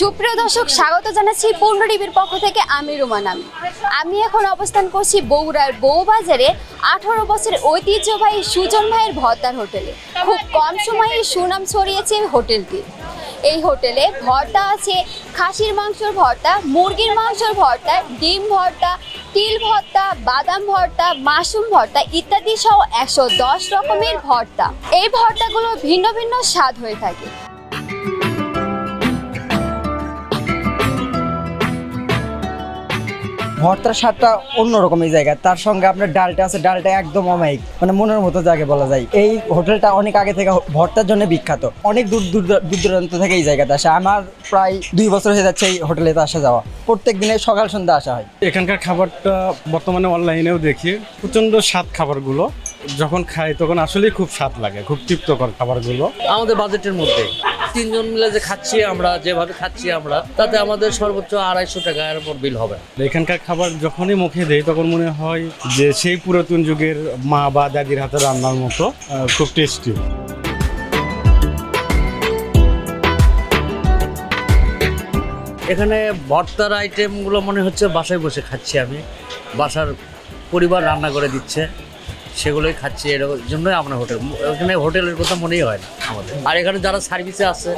সুপ্রিয় দর্শক, স্বাগত জানাচ্ছি পূর্ণ টিভির পক্ষ থেকে। আমি রুমান আমি আমি এখন অবস্থান করছি বগুড়ার বউবাজারে আঠারো বছরের ঐতিহ্যবাহী সুজন ভাইয়ের ভর্তার হোটেলে। খুব কম সময়ে সুনাম ছড়িয়েছে হোটেলটি। এই হোটেলে ভর্তা আছে, খাসির মাংসর ভর্তা, মুরগির মাংসর ভর্তা, ডিম ভর্তা, তিল ভর্তা, বাদাম ভর্তা, মাশরুম ভর্তা ইত্যাদি সহ একশো দশ রকমের ভর্তা। এই ভর্তাগুলো ভিন্ন ভিন্ন স্বাদ হয়ে থাকে। ভর্তার স্বাদটা অন্যরকম এই জায়গায়। তার সঙ্গে আপনার ডালটা আছে ডালটা একদম অমায়িক মানে মনের মতো যাকে বলা যায়। এই হোটেলটা অনেক আগে থেকে ভর্তার জন্য বিখ্যাত। অনেক দূর দূর দূর দূরান্ত থেকে এই জায়গাতে আসে। আমার প্রায় দুই বছর হয়ে যাচ্ছে এই হোটেলেতে আসা যাওয়া। প্রত্যেক দিনে সকাল সন্ধ্যা আসা হয়। এখানকার খাবারটা বর্তমানে অনলাইনেও দেখি। প্রচণ্ড স্বাদ খাবারগুলো। যখন খাই তখন আসলেই খুব স্বাদ লাগে খুব তৃপ্তকর খাবারগুলো। আমাদের বাজেটের মধ্যে। তিনজন মিলে যে খাচ্ছি আমরা যেভাবে খাচ্ছি আমরা তাতে আমাদের সর্বোচ্চ আড়াইশো টাকা এর উপর বিল হবে। এখানকার খাবার যখনই মুখে দেয় তখন মনে হয় যে সেই পুরাতন যুগের মা বা দাদির হাতে রান্নার মতো খুব টেস্টি এখানে ভর্তার আইটেমগুলো মনে হচ্ছে বাসায় বসে খাচ্ছি আমি। বাসার পরিবার রান্না করে দিচ্ছে। সেগুলোই খাচ্ছি এর জন্যই আমরা হোটেল। এখানে হোটেলের কথা মনেই হয় না আমাদের। আর এখানে যারা সার্ভিসে আছে,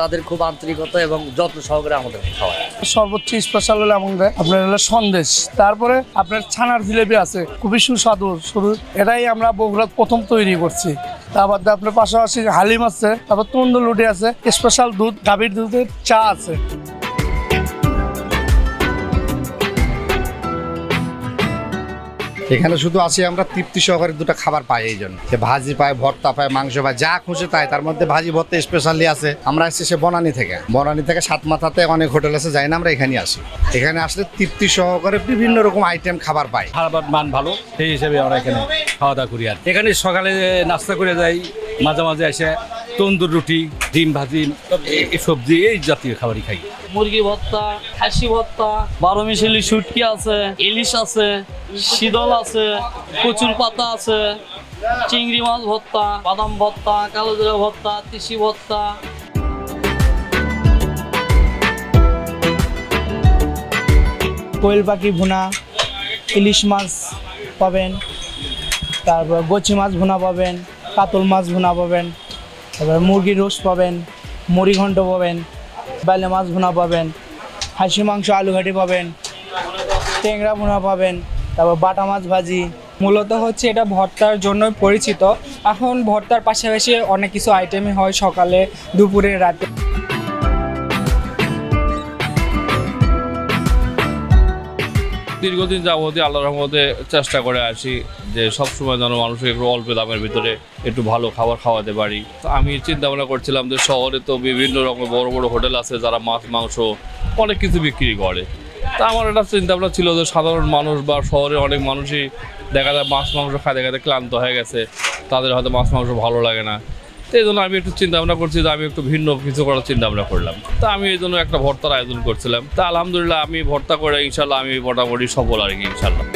তাদের খুব আন্তরিকতা এবং যত্ন সহকারে আমাদের খাওয়ায়। সর্বোচ্চ স্পেশাল হলো আমাদের আপনার হলো সন্দেশ। তারপরে আপনার ছানার জিলেবি আছে, খুবই সুস্বাদু। শুরু এটাই আমরা বগুড়াত প্রথম তৈরি করছি। তারপর আপনার পাশাপাশি হালিম আছে, তারপর তন্দুর লুটি আছে স্পেশাল দুধ, গাভীর দুধের চা আছে। এখানে শুধু আসি আমরা, তৃপ্তি সহকারে দুটো খাবার পাই এই জন্য যে ভাজি পায়, ভর্তা পায়, মাংস পায়, যা খুশি তাই। তার মধ্যে ভাজি, ভর্তা স্পেশালি আছে। আমরা আসছি সে বনানি থেকে। বনানি থেকে সাত মাথাতে অনেক হোটেল আছে, যাই না আমরা এখানে আসি। এখানে আসলে তৃপ্তি সহকারে বিভিন্ন রকম আইটেম খাবার পাই। খাবার মান ভালো, সেই হিসেবে আমরা এখানে খাওয়া দাওয়া করি আর এখানে সকালে নাস্তা করে যাই, মাঝে মাঝে এসে তন্দুর রুটি ডিম ভাজি এই সবজি এই জাতীয় খাবারই খাই। মুরগি ভর্তা খাসি ভর্তা বারো মিশালি শুটকি আছে ইলিশ আছে শীতল আছে কচুর পাতা আছে চিংড়ি মাছ ভর্তা বাদাম ভর্তা কালো জিরা ভর্তা তিসি ভর্তা। কোয়েল পাখি ভুনা ইলিশ মাছ পাবেন তারপর গচি মাছ ভুনা পাবেন কাতল মাছ ভুনা পাবেন। তারপর মুরগির রোস্ট পাবেন, মুড়ি ঘন্ট পাবেন, বেলে মাছ ভুনা পাবেন, হাসি মাংস, আলু ঘাটি পাবেন, ট্যাংরা ভুনা পাবেন, তারপর বাটা মাছ ভাজি। মূলত হচ্ছে এটা ভর্তার জন্য পরিচিত। এখন ভর্তার পাশাপাশি অনেক কিছু আইটেমই হয় সকালে, দুপুরে, রাতে। দীর্ঘদিন যাবতীয় আল্লাহ রহমতে চেষ্টা করে আসি যে সবসময় যেন মানুষকে একটু অল্প দামের ভিতরে একটু ভালো খাবার খাওয়াতে পারি। তো আমি চিন্তা ভাবনা করছিলাম যে শহরে তো বিভিন্ন রকম বড় বড় হোটেল আছে যারা মাছ, মাংস, অনেক কিছু বিক্রি করে। তা আমার একটা চিন্তা ভাবনা ছিল যে সাধারণ মানুষ বা শহরে অনেক মানুষই দেখা যায় মাছ, মাংস খাতে খাতে ক্লান্ত হয়ে গেছে। তাদের হয়তো মাছ, মাংস ভালো লাগে না। তো এই জন্য আমি একটু চিন্তা ভাবনা করছি যে আমি একটু ভিন্ন কিছু করার চিন্তা ভাবনা করলাম। তা আমি এই জন্য একটা ভর্তার আয়োজন করছিলাম। তা আলহামদুলিল্লাহ আমি ভর্তা করে ইনশাল্লাহ আমি মোটামুটি সফল আর কি ইনশাল্লাহ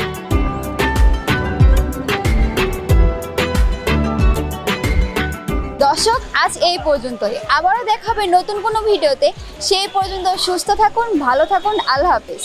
দর্শক, আজ এই পর্যন্তই। আবারও দেখা হবে নতুন কোনো ভিডিওতে। সেই পর্যন্ত সুস্থ থাকুন, ভালো থাকুন, আল্লাহ হাফেজ।